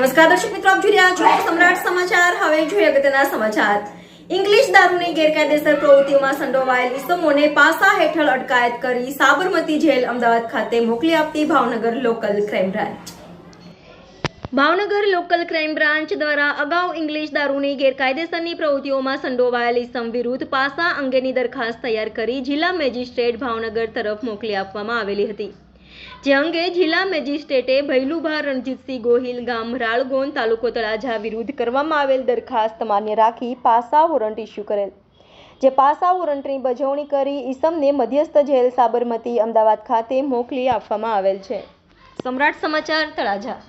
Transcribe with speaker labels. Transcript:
Speaker 1: નમસ્કાર દર્શક મિત્રો, આપ જોઈ રહ્યા છો સમ્રાટ સમાચાર. હવે જોઈએ અગત્યના સમાચાર. ઇંગ્લિશ દારૂની ગેરકાયદેસર પ્રવૃત્તિઓમાં સંડોવાયેલ ઇસમોને પાસા હેઠળ અટકાયત કરી સાબરમતી જેલ અમદાવાદ ખાતે મોકલી આપતી Bhavnagar local crime branch. Bhavnagar local crime branch દ્વારા અગાઉ ઇંગ્લિશ દારૂની ગેરકાયદેસરની પ્રવૃત્તિઓમાં સંડોવાયેલ ઇસમ વિરુદ્ધ પાસા અંગેની દરખાસ્ત તૈયાર કરી જિલ્લા મેજિસ્ટ્રેટ ભાવનગર તરફ મોકલી આપવામાં આવેલી હતી. જે અંગે જિલ્લા મેજિસ્ટ્રેટે ભૈલુભા રણજીતસિંહ ગોહિલ ગામ રાળગોન તાલુકો તળાજા વિરુદ્ધ કરવામાં આવેલ દરખાસ્ત માન્ય રાખી પાસા વોરંટ ઇસ્યુ કરેલ. જે પાસા વોરંટની બજવણી કરી ઈસમને મધ્યસ્થ જેલ સાબરમતી અમદાવાદ ખાતે મોકલી આપવામાં આવેલ છે. સમ્રાટ સમાચાર તળાજા.